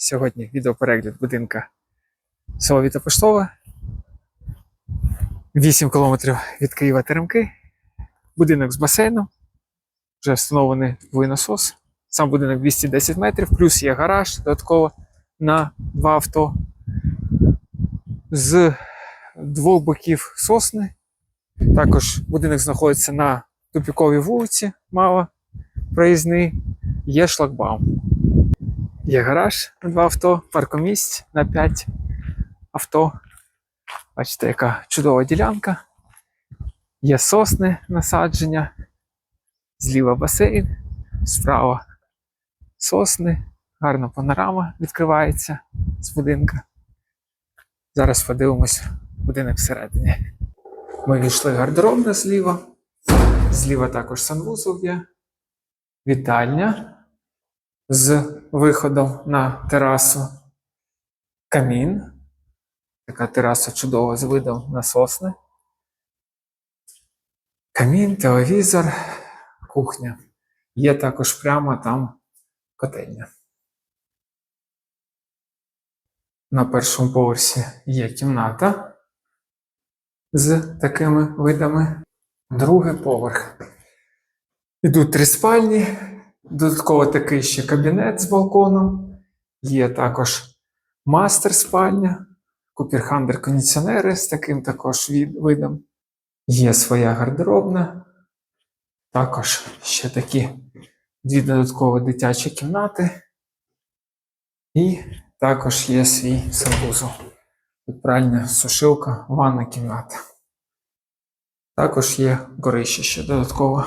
Сьогодні відеоперегляд будинка село Вітапоштова. 8 кілометрів від Києва Теремки. Будинок з басейном. Вже встановлений насос. Сам будинок 210 метрів, плюс є гараж додатково на два авто. З двох боків сосни. Також будинок знаходиться на тупіковій вулиці, мало проїзний, є шлагбаум. Є гараж на два авто, паркомісць на 5 авто. Бачите, яка чудова ділянка. Є сосни насадження, зліва басейн, справа сосни, гарна панорама відкривається з будинка. Зараз подивимось будинок всередині. Ми війшли гардеробна зліва. Зліва також санвузол є. Вітальня з виходом на терасу. Камін. Така тераса чудова з видом на сосни. Камін, телевізор, кухня. Є також прямо там котельня. На першому поверсі є кімната з такими видами. Другий поверх. Ідуть три спальні, додатково такий ще кабінет з балконом. Є також мастер спальня, купірхандер кондиціонери з таким також видом. Є своя гардеробна. Також ще такі дві додаткові дитячі кімнати. І також є свій санвузол. Пральня сушилка, ванна кімната. Також є горище ще додатково.